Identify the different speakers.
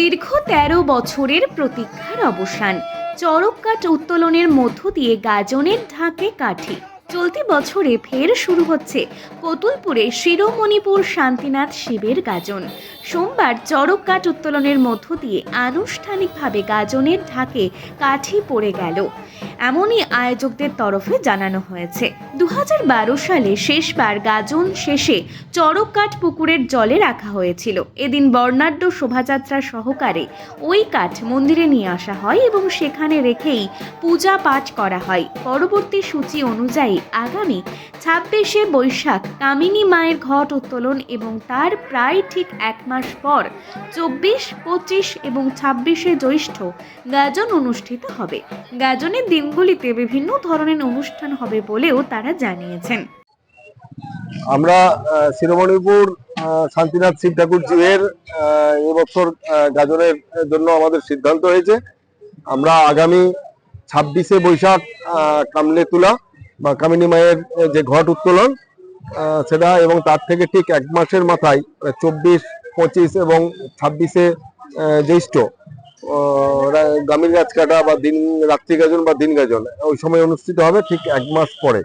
Speaker 1: দীর্ঘ তেরো বছরের প্রতীক্ষার অবসান। চড়ককাঠ উত্তোলনের মধ্য দিয়ে গাজনের ঢাকে কাঠি। চলতি বছরে ফের শুরু হচ্ছে কতুলপুরে শিরোমণিপুর শান্তিনাথ শিবের গাজন। সোমবার চরক কাঠ উত্তোলনের মধ্য দিয়ে আনুষ্ঠানিকভাবে গাজনের ঢাকে কাঠি পড়ে গেল। এমনই আয়োজকদের তরফে জানানো হয়েছে। দু হাজার বারো সালে শেষবার গাজন শেষে চড়ক পুকুরের জলে রাখা হয়েছিল। এদিন বর্ণাঢ্য শোভাযাত্রা সহকারে ওই কাঠ মন্দিরে নিয়ে আসা হয় এবং সেখানে রেখেই পূজা পাঠ করা হয়। পরবর্তী সূচি অনুযায়ী আগামী ছাব্বিশে বৈশাখ কামিনী মায়ের ঘট উত্তোলন এবং তার প্রায় ঠিক এক মাস পর চব্বিশ, পঁচিশ এবং ছাব্বিশে জ্যৈষ্ঠ গাজন অনুষ্ঠিত হবে। গাজনের দিনগুলিতে বিভিন্ন ধরনের অনুষ্ঠান হবে বলেও তারা জানিয়েছেন।
Speaker 2: আমরা শিরোমণিপুর শান্তিনাথ শিব ঠাকুর জিউয়ের আহ, এবছর গাজনের জন্য আমাদের সিদ্ধান্ত হয়েছে। আমরা আগামী ছাব্বিশে বৈশাখ কামলে তুলা বা কামিনী মায়ের যে ঘট উত্তোলন সেটা এবং তার থেকে ঠিক এক মাসের মাথায় চব্বিশ পঁচিশ এবং ছাব্বিশে জ্যৈষ্ঠ গামীর গাছ কাটা বা দিন রাত্রি গাজন বা দিন গাজন ওই সময় অনুষ্ঠিত হবে ঠিক এক মাস পরে।